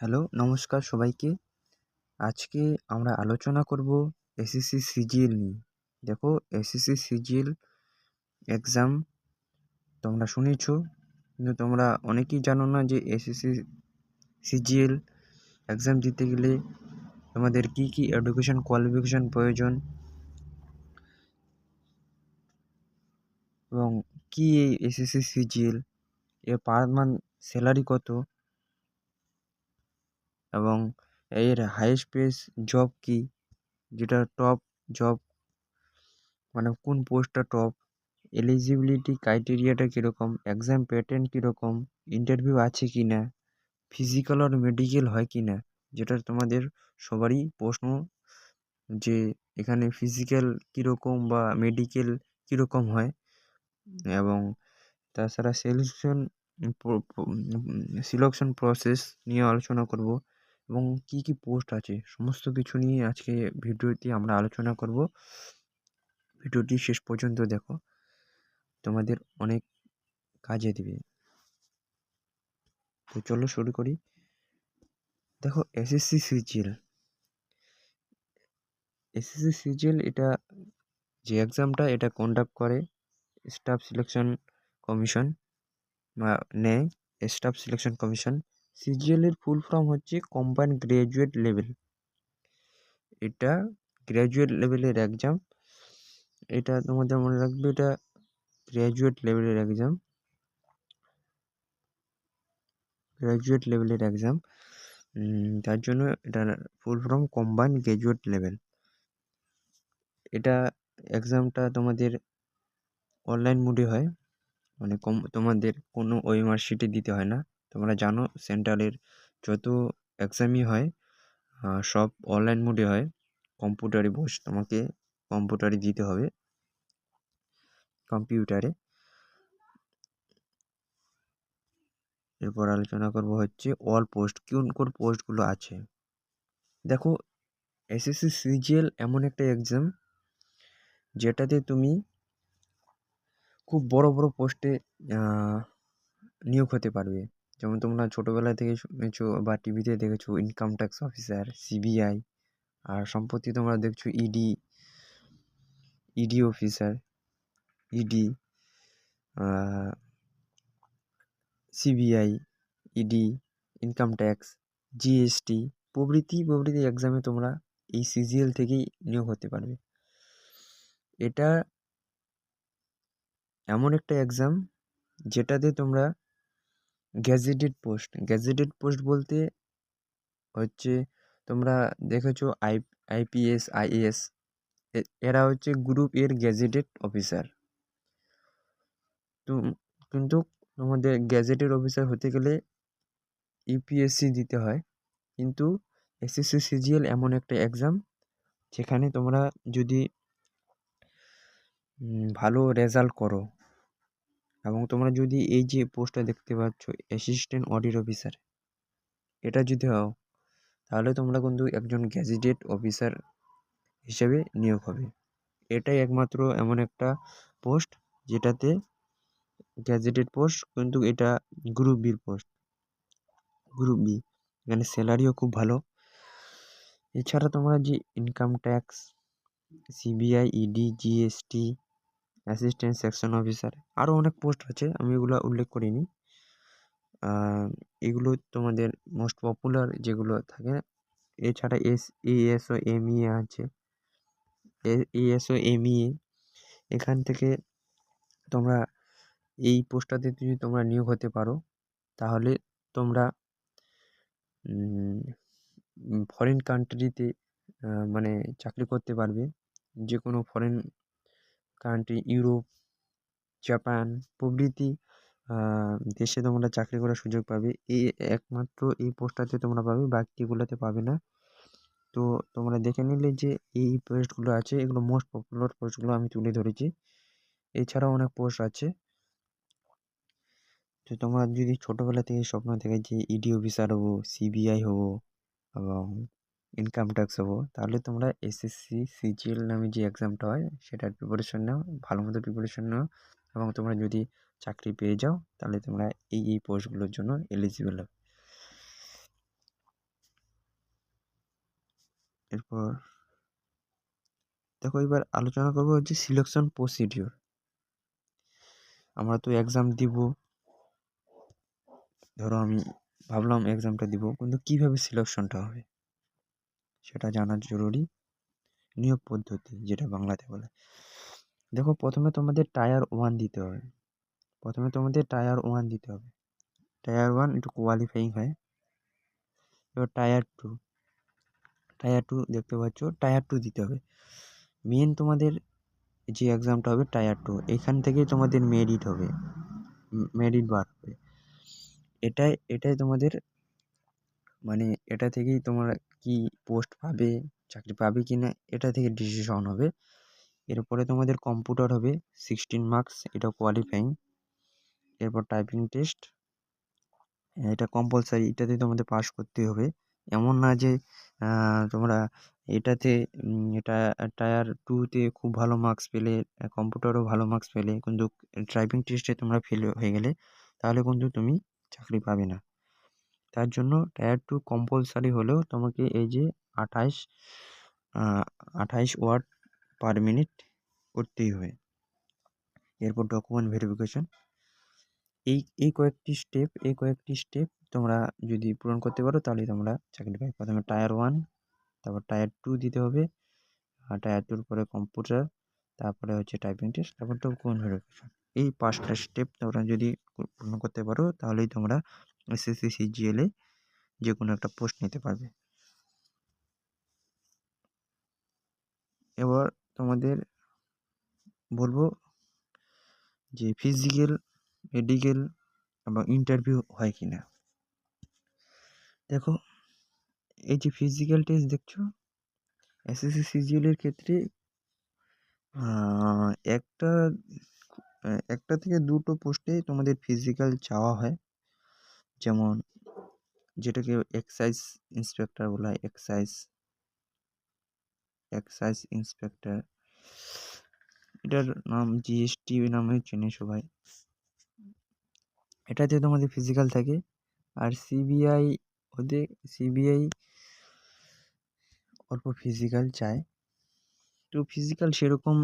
Hello, নমস্কার সবাইকে। আজকে আমরা আলোচনা করব এসএসসি সিজিএল নিয়ে। দেখো, এসএসসি সিজিএল এক্সাম তোমরা শুনেছ, কিন্তু তোমরা অনেকেই জানো না যে এসএসসি সিজিএল এক্সাম দিতে গেলে তোমাদের কি কি এডুকেশন কোয়ালিফিকেশন প্রয়োজন এবং কি এই এসএসসি সিজিএল, এর পার মান্থ স্যালারি কত এবং এর হাইয়েস্ট পেস জব কী? যেটা টপ জব মানে কোন পোস্টটা টপ এলিজিবিলিটি ক্রাইটেরিয়াটা কীরকম? এক্সাম প্যাটার্ন কীরকম? ইন্টারভিউ আছে কি না ফিজিক্যাল আর মেডিকেল হয় কি না যেটা তোমাদের সবারই প্রশ্ন যে এখানে ফিজিক্যাল কীরকম বা মেডিকেল কীরকম হয়। এবং তাছাড়া সিলেকশন সিলেকশন প্রসেস নিয়ে আলোচনা করব। এবং কী কী পোস্ট আছে? সমস্ত কিছু নিয়ে আজকে ভিডিওটি আমরা আলোচনা করব। ভিডিওটি শেষ পর্যন্ত দেখো। তোমাদের অনেক কাজে দেবে। তো চলো শুরু করি। দেখো এসএসসি সিজিএল। এসএসসি সিজিএল এটা যে এক্সামটা এটা কন্ডাক্ট করে স্টাফ সিলেকশন কমিশন বা নেয় স্টাফ সিলেকশন কমিশন সিজিএলের ফুল ফর্ম হচ্ছে কম্বাইন্ড গ্র্যাজুয়েট লেভেল। এটা গ্র্যাজুয়েট লেভেলের এক্সাম। এটা তোমাদের মনে রাখবে এটা গ্র্যাজুয়েট লেভেলের এক্সাম। গ্র্যাজুয়েট লেভেলের এক্সাম। তার জন্য এটা full form combined graduate level. এটা এক্সামটা তোমাদের অনলাইন মোডে হয়। মানে কম, তোমাদের কোনো ওয়েমার্কশিটে দিতে হয় না। তোমরা জানো সেন্ট্রালের যত এক্সামই হয় সব অনলাইন মোডে হয়। কম্পিউটারে বসে, তোমাকে কম্পিউটারে দিতে হবে। কম্পিউটারে এরপর আলোচনা করব হচ্ছে অল পোস্ট কোন কোন পোস্টগুলো আছে? দেখো এসএসসি সিজিএল এমন একটা এক্সাম যেটাতে তুমি খুব বড় বড় পোস্টে নিয়োগ হতে পারবে। যেমন তোমরা ছোটোবেলা থেকে শুনেছো বা টিভিতে দেখেছ ইনকাম ট্যাক্স অফিসার সিবিআই আর সম্প্রতি তোমরা দেখছ ED ED officer ED CBI ED income tax GST প্রভৃতি প্রভৃতি এক্সামে তোমরা এই সিজিএল থেকেই নিয়োগ হতে পারবে। এটা এমন একটা এক্সাম যেটাতে তোমরা গ্যাজেটেড পোস্ট গ্যাজেটেড পোস্ট বলতে হচ্ছে তোমরা দেখেছ আই, আইপিএস, আইএএস এরা হচ্ছে গ্রুপ এর গ্যাজেটেড অফিসার কিন্তু তোমাদের গ্যাজেটেড অফিসার হতে গেলে ইউপিএসসি দিতে হয়। কিন্তু এসএসসি সিজিএল এমন একটা এক্সাম যেখানে তোমরা যদি ভালো রেজাল্ট করো। এবং তোমরা যদি এই যে পোস্টটা দেখতে পাচ্ছ অ্যাসিস্ট্যান্ট অডিট অফিসার এটা যদি হও, তাহলে তোমরা কিন্তু একজন গ্যাজেটেড অফিসার হিসেবে নিয়োগ হবে। এটাই একমাত্র এমন একটা পোস্ট, যেটাতে গ্যাজেটেড পোস্ট কিন্তু এটা গ্রুপ বির পোস্ট গ্রুপ বি এখানে স্যালারিও খুব ভালো। এছাড়া তোমরা যে income tax CBI ED GST assistant section officer আরও অনেক পোস্ট আছে, আমি এগুলো উল্লেখ করিনি। এগুলো তোমাদের মোস্ট পপুলার যেগুলো থাকে, এছাড়া এস, এএসও, এমইএ আছে। এএসও, এমইএ, এখান থেকে তোমরা এই পোস্টটাতে যদি তোমরা নিয়োগ হতে পারো, তাহলে তোমরা ফরেন কান্ট্রিতে মানে চাকরি করতে পারবে। যে কোনো ফরেন কান্ট্রি ইউরোপ জাপান প্রভৃতি দেশে তোমরা চাকরি করার সুযোগ পাবে। এই একমাত্র এই পোস্টটাতে তোমরা পাবে, বাকিগুলোতে পাবে না। তো তোমরা দেখে নিলে যে এই পোস্টগুলো আছে, এগুলো মোস্ট পপুলার পোস্টগুলো আমি তুলে ধরেছি। এছাড়াও অনেক পোস্ট আছে। তো তোমরা যদি ছোটোবেলা থেকে স্বপ্ন থাকে যে ইডি অফিসার হব সিবিআই হব, এবং ইনকাম ট্যাক্স হব। তাহলে তোমরা এসএসসি সিজিএল নামে যে এক্সামটা হয়, সেটার প্রিপারেশন নাও, ভালো মতো প্রিপারেশন নাও এবং তোমরা যদি চাকরি পেয়ে যাও, তাহলে তোমরা এই এই পোস্টগুলোর জন্য এলিজিবল হবে। এরপর দেখো এবার আলোচনা করব হচ্ছে সিলেকশন প্রসিডিওর আমরা তো এক্সাম দিব। ধরো আমি ভাবলাম এক্সামটা দিব, কিন্তু কীভাবে সিলেকশনটা হবে? সেটা জানার জরুরি। নিয়োগ পদ্ধতি যেটা বাংলাতে বলে। দেখো, প্রথমে তোমাদের টায়ার ওয়ান দিতে হবে। প্রথমে তোমাদের টায়ার ওয়ান দিতে হবে। টায়ার ওয়ান একটু কোয়ালিফাইং হয়। এবার টায়ার টু টায়ার টু দেখতে পাচ্ছ টায়ার টু দিতে হবে। মেন তোমাদের যে এক্সামটা হবে টায়ার টু এখান থেকেই তোমাদের মেরিট হবে। মেরিট বার হবে। এটাই এটাই তোমাদের মানে এটা থেকেই তোমরা কি পোস্ট পাবে, চাকরি পাবে কি না এটা থেকে ডিসিশন হবে। এরপরে তোমাদের কম্পিউটার হবে সিক্সটিন মার্কস এটা কোয়ালিফাইং এরপর টাইপিং টেস্ট এটা কম্পালসারি এটাতে তোমাদের পাস করতে হবে। এমন না যে তোমরা এটাতে এটা টায়ার টুতে খুব ভালো মার্কস পেলে কম্পিউটারও ভালো মার্কস পেলে, কিন্তু ড্রাইভিং টেস্টে তোমরা ফেল হয়ে গেলে, তাহলে কিন্তু তুমি চাকরি পাবে না। তার জন্য টায়ার টু কম্পালসারি হলেও তোমাকে এই যে আঠাশ আঠাইশ ওয়ার্ড পার মিনিট করতেই হবে। এরপর ডকুমেন্ট ভেরিফিকেশন এই এই কয়েকটি স্টেপ এই কয়েকটি স্টেপ তোমরা যদি পূরণ করতে পারো তাহলে তোমরা চাকরি পাবে। প্রথমে টায়ার ওয়ান তারপর টায়ার টু দিতে হবে। আর টায়ার টুর পরে কম্পিউটার তারপরে হচ্ছে টাইপিং টেস্ট তারপর ডকুমেন্ট ভেরিফিকেশন এই পাঁচটা স্টেপ তোমরা যদি পূর্ণ করতে পারো তাহলেই তোমরা এসএসসি সিজিএলে যে কোনো একটা পোস্ট নিতে পারবে। এবার তোমাদের বলব যে ফিজিক্যাল মেডিকেল এবং ইন্টারভিউ হয় কি না দেখো, এই যে ফিজিক্যাল টেস্ট দেখছ এসএসসি সিজিএলের ক্ষেত্রে একটা একটা থেকে দুটো পোস্টে তোমাদের ফিজিক্যাল চাওয়া হয়। যেমন যেটাকে এক্সাইজ ইন্সপেক্টর বলা হয় এক্সাইজ এক্সাইজ ইন্সপেক্টর এটার নাম জিএসটি নামে চেনে সবাই। এটাতে তোমাদের ফিজিক্যাল থাকে আর সিবিআই ওদের সিবিআই অল্প ফিজিক্যাল চায়। তো ফিজিক্যাল সেরকম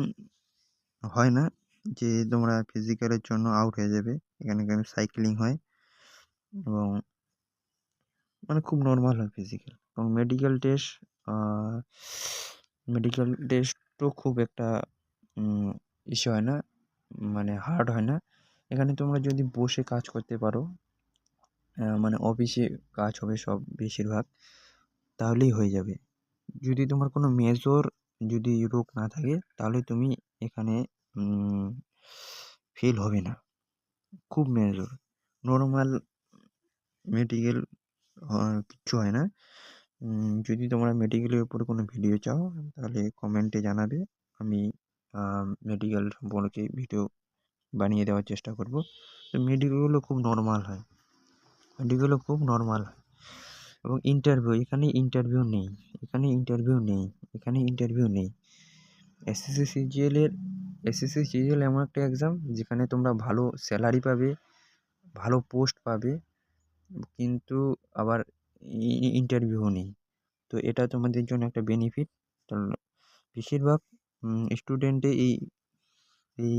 হয় না যে তোমরা ফিজিক্যালের জন্য আউট হয়ে যাবে। এখানে সাইক্লিং হয়। এবং মানে খুব নর্মাল হয় ফিজিক্যাল এবং মেডিকেল টেস্ট মেডিকেল টেস্টও খুব একটা ইসে হয় না মানে হার্ড হয় না। এখানে তোমরা যদি বসে কাজ করতে পারো মানে অফিসে কাজ হবে সব বেশিরভাগ, তাহলেই হয়ে যাবে। যদি তোমার কোনো মেজর যদি রোগ না থাকে, তাহলে তুমি এখানে ফেল হবে না। খুব মেজর নর্মাল মেডিকেল কিচ্ছু হয় না। যদি তোমরা মেডিকেলের উপর কোনো ভিডিও চাও, তাহলে কমেন্টে জানাবে। আমি মেডিকেল সম্পর্কে ভিডিও বানিয়ে দেওয়ার চেষ্টা করব। তো মেডিকেলগুলো খুব নর্মাল হয়। মেডিকেলও খুব নর্মাল হয়। এবং ইন্টারভিউ এখানে ইন্টারভিউ নেই। এখানে ইন্টারভিউ নেই। এখানে ইন্টারভিউ নেই। এসএসসি সিজিএলের এসএসসি সিজিএল এমন একটা এক্সাম যেখানে তোমরা ভালো স্যালারি পাবে, ভালো পোস্ট পাবে কিন্তু আবার ইন্টারভিউ নেই। তো এটা তোমাদের জন্য একটা বেনিফিট বেশিরভাগ স্টুডেন্টে এই এই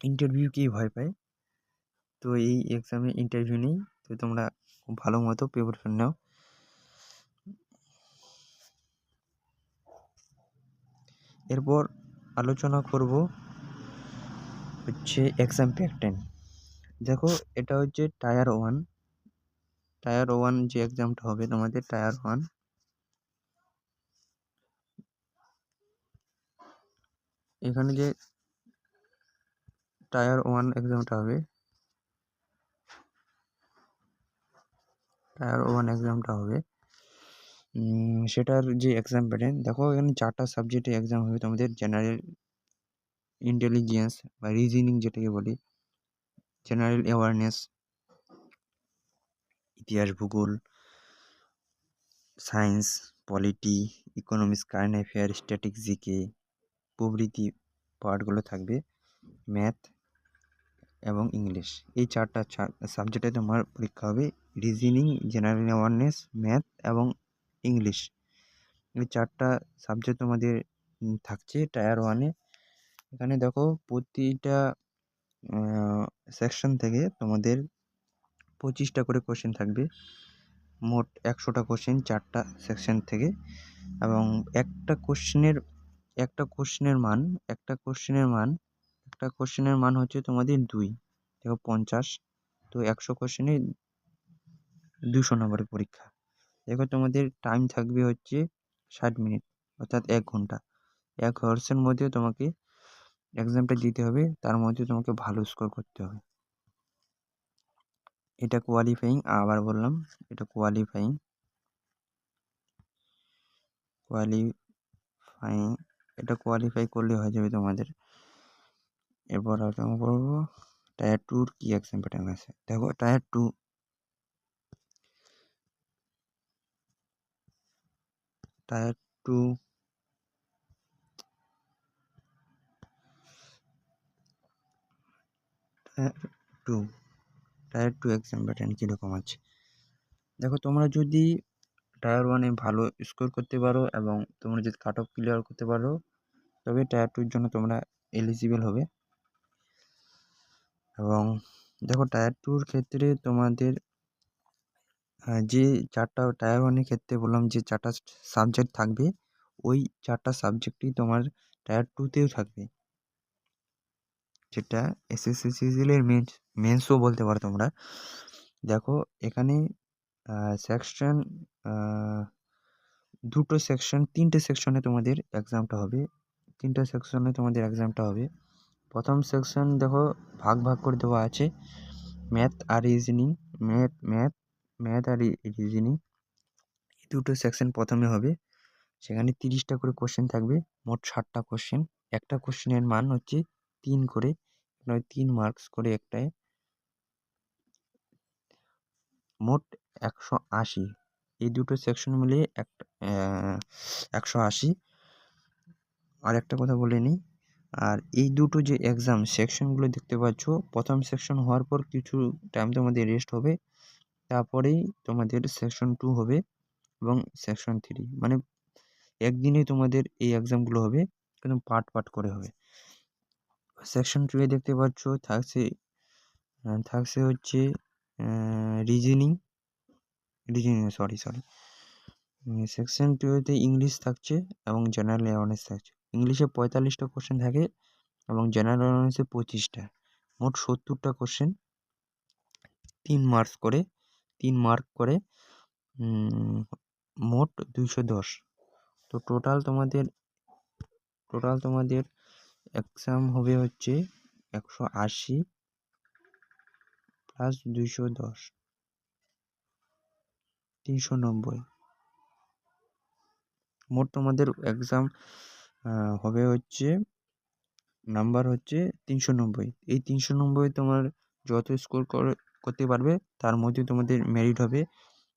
ইন্টারভিউকেই ভয় পায়। তো এই এক্সামে ইন্টারভিউ নেই। তো তোমরা খুব ভালো মতো প্রিপারেশন নাও। এরপর আলোচনা করব হচ্ছে এক্সাম প্যাটার্ন দেখো, এটা হচ্ছে টায়ার ওয়ান টায়ার ওয়ান যে এক্সামটা হবে তোমাদের টায়ার ওয়ান এখানে যে টায়ার ওয়ান এক্সামটা হবে টায়ার ওয়ান এক্সামটা হবে সেটার যে এক্সাম প্যাটার্ন দেখো এখানে চারটা সাবজেক্টে এক্সাম হবে তোমাদের জেনারেল ইন্টেলিজেন্স বা রিজনিং যেটাকে বলি জেনারেল অ্যাওয়ারনেস ইতিহাস, ভূগোল, science, polity, economics, current affair static GK প্রভৃতি পার্টগুলো থাকবে ম্যাথ এবং ইংলিশ। এই চারটা সাবজেক্টে তোমার পরীক্ষা হবে রিজনিং, জেনারেল অ্যাওয়ারনেস, ম্যাথ এবং ইংলিশ। এই চারটা সাবজেক্ট তোমাদের থাকছে টায়ার ওয়ানে এখানে দেখো প্রতিটা সেকশন থেকে তোমাদের পঁচিশটা করে কোশ্চেন থাকবে। মোট একশোটা কোশ্চেন চারটা সেকশন থেকে এবং একটা কোশ্চেনের একটা কোশ্চেনের মান, একটা কোশ্চেনের মান, একটা কোশ্চেনের মান হচ্ছে তোমাদের দুই। দেখো পঞ্চাশ, তো একশো কোশ্চেনে দুশো নম্বরের পরীক্ষা। দেখো তোমাদের টাইম থাকবে হচ্ছে ষাট মিনিট অর্থাৎ এক ঘণ্টা। এক হর্সের মধ্যে তোমাকে এক্সামটা দিতে হবে, তার মধ্যে তোমাকে ভালো স্কোর করতে হবে। এটা কোয়ালিফাইং আবার বললাম এটা কোয়ালিফাইং কোয়ালিফাইং এটা কোয়ালিফাই করলে হয়ে যাবে তোমাদের। এরপর আলোচনা করব টায়ার টুর কী এক্সাম প্যাটার্ন আছে? দেখো tier two tier two tier two tier two exam pattern কীরকম আছে? দেখো, তোমরা যদি টায়ার ওয়ানে ভালো স্কোর করতে পারো এবং তোমরা যদি কাট অফ ক্লিয়ার করতে পারো, তবে টায়ার টুর জন্য তোমরা এলিজিবল হবে। এবং দেখো টায়ার টুর ক্ষেত্রে তোমাদের যে চারটা টায়ার ওয়ানের ক্ষেত্রে বললাম যে চারটা সাবজেক্ট থাকবে, ওই চারটা সাবজেক্টই তোমার টায়ার টুতেও থাকবে। যেটা এসএসসি সিজিএলের মেন্স মেন্সও বলতে পারো তোমরা। দেখো, এখানে সেকশন দুটো সেকশন তিনটে সেকশনে তোমাদের এক্সামটা হবে। তিনটে সেকশনে তোমাদের এক্সামটা হবে। প্রথম সেকশন দেখো, ভাগ ভাগ করে দেওয়া আছে। ম্যাথ আর রিজনিং ম্যাথ ম্যাথ ম্যাথ আর রিজনিং দুটো সেকশন প্রথমে হবে। সেখানে তিরিশটা করে কোশ্চেন থাকবে, মোট ষাটটা কোশ্চেন একটা কোশ্চেনের মান হচ্ছে তিন করে। নয়, তিন মার্কস করে একটায় মোট একশো আশি। এই দুটো সেকশন মিলিয়ে একটা একশো আশি। আর একটা কথা বলে নিই, আর এই দুটো যে এক্সাম সেকশনগুলো দেখতে পাচ্ছ, প্রথম সেকশন হওয়ার পর কিছু টাইম তোমাদের রেস্ট হবে, তারপরেই তোমাদের সেকশন টু হবে এবং সেকশন থ্রি মানে একদিনেই তোমাদের এই এক্সামগুলো হবে কিন্তু পার্ট পার্ট করে হবে। সেকশন টুয়ে দেখতে পাচ্ছ, থাকছে থাকছে হচ্ছে reasoning reasoning sorry sorry section টুতে ইংলিশ থাকছে এবং জেনারেল অ্যাওয়ারনেস থাকছে। ইংলিশে পঁয়তাল্লিশটা কোশ্চেন থাকে এবং জেনারেল অ্যাওয়ারনেসে পঁচিশটা। মোট সত্তরটা কোশ্চেন তিন মার্কস করে, তিন মার্ক করে মোট দুইশো দশ। তো টোটাল তোমাদের টোটাল তোমাদের এক্সাম হবে হচ্ছে একশো আশি প্লাস দুইশো দশ। তিনশো নব্বই। মোট তোমাদের এক্সাম হবে হচ্ছে নাম্বার হচ্ছে তিনশো নব্বই। এই তিনশো নব্বই তোমার যত স্কোর করতে পারবে, তার মধ্যে তোমাদের মেরিট হবে।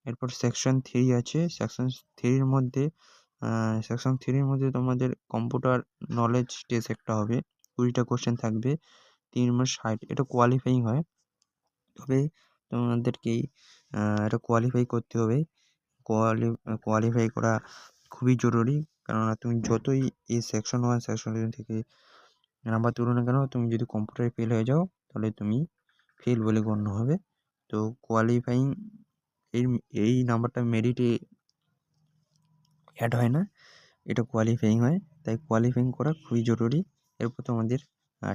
এরপর সেকশন থ্রি আছে। সেকশন থ্রির মধ্যে সেকশন থ্রির মধ্যে তোমাদের কম্পিউটার নলেজ টেস্ট একটা হবে। কুড়িটা কোশ্চেন থাকবে, তিন মাস ষাট, এটা কোয়ালিফাইং হয়। তবে তোমাদেরকেই এটা কোয়ালিফাই করতে হবে। কোয়ালি কোয়ালিফাই করা খুবই জরুরি। কেননা তুমি যতই এই সেকশন ওয়ান সেকশন থেকে নাম্বার তুলো না কেন, তুমি যদি কম্পিউটারে ফেল হয়ে যাও, তাহলে তুমি ফেল বলে গণ্য হবে। তো কোয়ালিফাইং এই এই নাম্বারটা মেরিটে অ্যাড হয় না। এটা কোয়ালিফাইং হয়। তাই কোয়ালিফাইং করা খুবই জরুরি। এরপর তোমাদের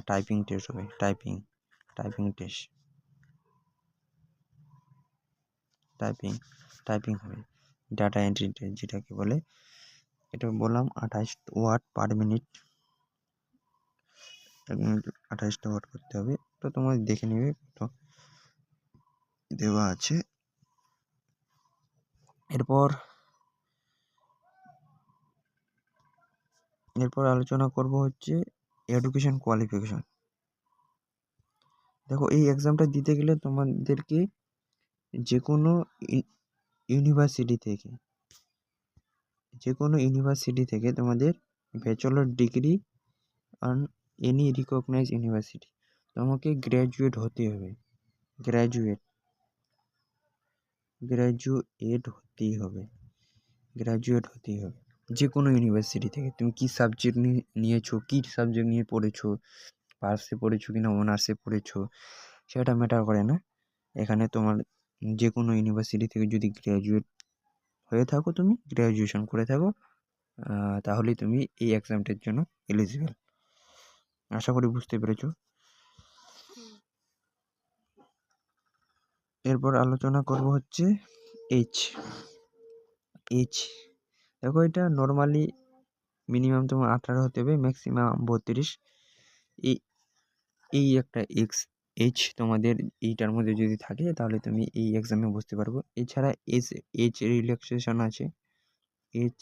টাইপিং টেস্ট হবে। Typing typing test typing typing হবে। ডাটা এন্ট্রি টেস্ট যেটাকে বলে। এটা বললাম আঠাশ ওয়াট পার মিনিট এক মিনিট আঠাশটা ওয়াট করতে হবে। তো তোমার দেখে নেবে তো দেওয়া আছে। এরপর এরপর আলোচনা করব হচ্ছে এডুকেশন কোয়ালিফিকেশন দেখো এই এক্সামটা দিতে গেলে তোমাদেরকে যে কোনো ইউনিভার্সিটি থেকে যে কোনো ইউনিভার্সিটি থেকে তোমাদের bachelor degree on any recognise university তোমাকে গ্র্যাজুয়েট হতে হবে গ্র্যাজুয়েট গ্র্যাজুয়েট হতেই হবে গ্র্যাজুয়েট হতেই হবে। যে কোনো ইউনিভার্সিটি থেকে। তুমি কী সাবজেক্ট নিয়ে নিয়েছো, কী সাবজেক্ট নিয়ে পড়েছো আর্টসে পড়েছো কি না অনার্সে পড়েছো, সেটা ম্যাটার করে না। এখানে তোমার যে কোনো ইউনিভার্সিটি থেকে যদি গ্র্যাজুয়েট হয়ে থাকো তুমি গ্র্যাজুয়েশন করে থাকো তাহলেই তুমি এই এক্সামটার জন্য এলিজিবল আশা করি বুঝতে পেরেছ। এরপর আলোচনা করব হচ্ছে এইচ এইচ দেখো এটা নর্মালি মিনিমাম তোমার আঠারো হতে হবে ম্যাক্সিমাম বত্রিশ। এই এই একটা এক্স এইচ তোমাদের এইটার মধ্যে যদি থাকে তাহলে তুমি এই এক্সামে বসতে পারব। এছাড়া এস এইচ রিল্যাক্সেশন আছে। এইচ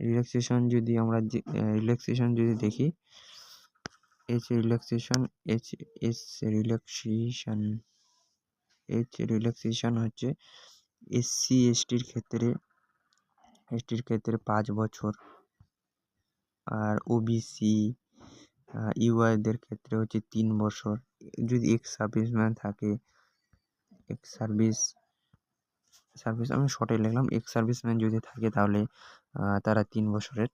রিল্যাক্সেশন যদি আমরা রিল্যাক্সেশন যদি দেখি এইচ রিল্যাক্সেশন এইচ এস রিল্যাক্সেশন এইচ রিল্যাক্সেশন হচ্ছে এসসি এসটির ক্ষেত্রে এসটির ক্ষেত্রে পাঁচ বছর। আর ওবিসি ইউআইদের ক্ষেত্রে হচ্ছে তিন বছর। যদি এক্স সার্ভিসম্যান থাকে এক্স সার্ভিস সার্ভিস আমি শর্টে লিখলাম এক্স সার্ভিসম্যান যদি থাকে তাহলে তারা তিন বছরের।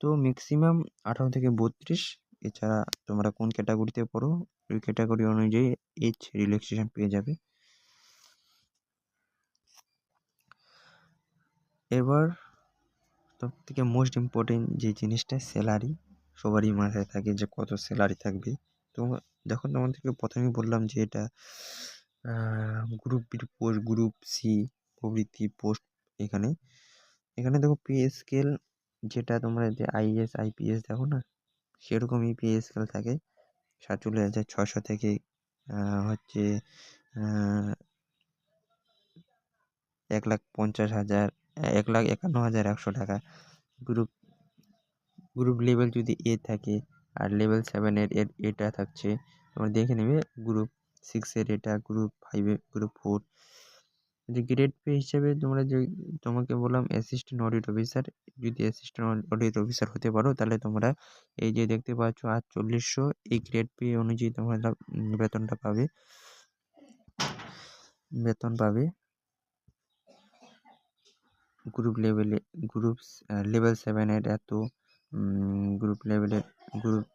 তো ম্যাক্সিমাম আঠারো থেকে বত্রিশ, এছাড়া তোমরা কোন ক্যাটাগরিতে পড়ো, ওই ক্যাটাগরি অনুযায়ী এজ রিল্যাক্সেশন পেয়ে যাবে। এবার সব থেকে মোস্ট ইম্পর্টেন্ট যে জিনিসটা স্যালারি সবারই মাথায় থাকে যে কত স্যালারি থাকবে। তো দেখো তোমাদেরকে প্রথমেই বললাম যে এটা গ্রুপ বির পোস্ট গ্রুপ সি প্রভৃতি পোস্ট এখানে। এখানে দেখো পে স্কেল যেটা তোমরা যে আইএস আইপিএস দেখো না? সেরকমই পে স্কেল থাকে। সাতচল্লিশ হাজার ছশো থেকে হচ্ছে এক লাখ পঞ্চাশ হাজার এক লাখ একান্ন হাজার একশো টাকা। গ্রুপ গ্রুপ লেভেল যদি এ থাকে আর লেভেল সেভেনের এর এটা থাকছে, তোমরা দেখে নেবে গ্রুপ সিক্সের এটা, গ্রুপ ফাইভের গ্রুপ ফোর যে গ্রেড পে হিসেবে তোমরা যে, তোমাকে বললাম অ্যাসিস্ট্যান্ট অডিট অফিসার যদি অ্যাসিস্ট্যান্ট অডিট অফিসার হতে পারো, তাহলে তোমরা এই যে দেখতে পাচ্ছ আটচল্লিশশো, এই গ্রেড পে অনুযায়ী তোমরা বেতনটা পাবে। বেতন পাবে। গ্রুপ লেভেলে গ্রুপ লেভেল সেভেনের এত গ্রুপ লেভেলের গ্রুপ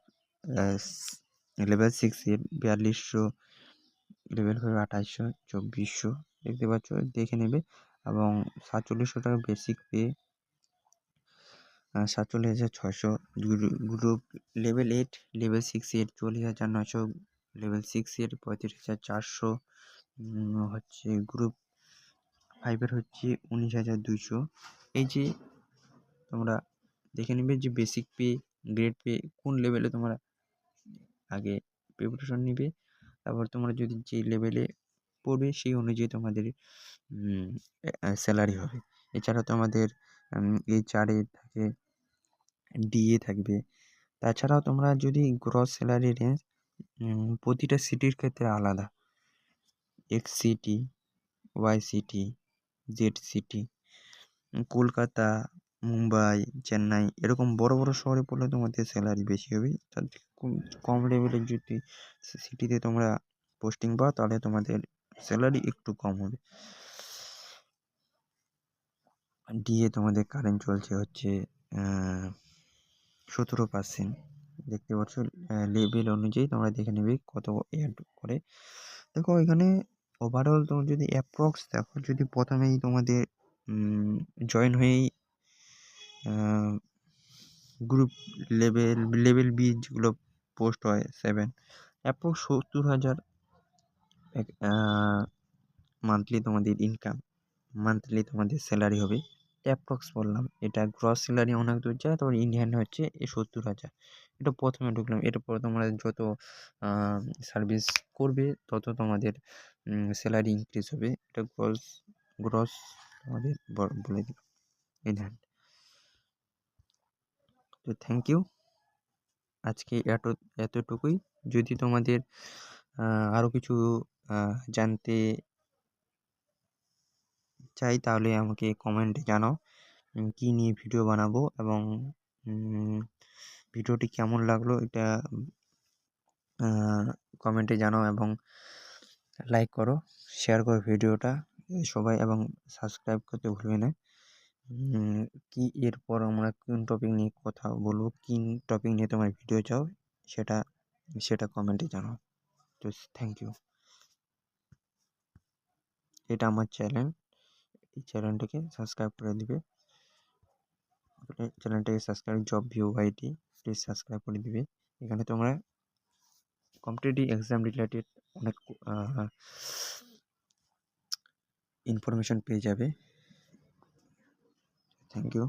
লেভেল সিক্সের বিয়াল্লিশশো লেভেল ফাইভ আঠাশশো, চব্বিশশো, দেখতে পাচ্ছ? দেখে নেবে। এবং সাতচল্লিশশো টাকা বেসিক পে সাতচল্লিশ হাজার ছশো group level eight level six এর চল্লিশ হাজার নশো লেভেল সিক্স এর পঁয়ত্রিশ হাজার চারশো হচ্ছে গ্রুপ ফাইভের হচ্ছে উনিশ হাজার দুইশো। এই যে তোমরা দেখে নেবে যে বেসিক পে গ্রেড পে কোন লেভেলে তোমরা আগে প্রিপারেশন নিবে। তারপর তোমরা যদি যে লেভেলে পড়বে সেই অনুযায়ী তোমাদের স্যালারি হবে। এছাড়া তোমাদের এইচআরএ থাকে ডিএ থাকবে। তাছাড়াও তোমরা যদি গ্রস স্যালারি রেঞ্জ প্রতিটা সিটির ক্ষেত্রে আলাদা। X city Y city Z city Kolkata, Mumbai, Chennai এরকম বড় বড় শহরে পড়লে তোমাদের স্যালারি বেশি হবে। তার কম লেভেলের যদি সিটিতে তোমরা পোস্টিং পাও, তাহলে তোমাদের স্যালারি একটু কম হবে। ডিএ তোমাদের কারেন্ট চলছে হচ্ছে সতেরো পার্সেন্ট দেখতে পাচ্ছ লেভেল অনুযায়ী তোমরা দেখে নেবে কত অ্যাড করে। দেখো এখানে ওভারঅল তোমার যদি অ্যাপ্রক্স দেখো, যদি প্রথমেই তোমাদের জয়েন হয়েই গ্রুপ লেভেল লেভেল বি যেগুলো পোস্ট হয় সেভেন অ্যাপ্রক্স সত্তর হাজার মান্থলি তোমাদের ইনকাম মান্থলি তোমাদের স্যালারি হবে। অ্যাপ্রক্স বললাম, এটা গ্রস স্যালারি অনেক দূর যায়, তারপর ইন্ডিয়ান হচ্ছে এই সত্তর হাজার। এটা প্রথমে ঢুকলাম, এরপর তোমরা যত সার্ভিস করবে, তত তোমাদের স্যালারি ইনক্রিজ হবে। এটা গ্রস গ্রস তোমাদের বলে দিল ইন হ্যান্ড তো থ্যাংক ইউ আজকে এত এতটুকুই। যদি তোমাদের আরও কিছু জানতে চাই তাহলে আমাকে কমেন্টে জানাও। কী নিয়ে ভিডিও বানাবো এবং ভিডিওটি কেমন লাগল এটা কমেন্টে জানাও এবং লাইক করো শেয়ার করো ভিডিওটা সবাই এবং সাবস্ক্রাইব করতে ভুলবে না। কি এরপর আমরা কোন টপিক নিয়ে কথা বলব, কোন টপিক নিয়ে তোমার ভিডিও চাও, সেটা সেটা কমেন্টে জানাও। তো থ্যাংক ইউ এটা আমার চ্যানেল এই চ্যানেলটাকে সাবস্ক্রাইব করে দিবে। চ্যানেলটাকে subscribe Job View IT please subscribe করে দিবে। এখানে তোমরা কম্পিটিটিভ এক্সাম রিলেটেড অনেক ইনফরমেশন পেয়ে যাবে। Thank you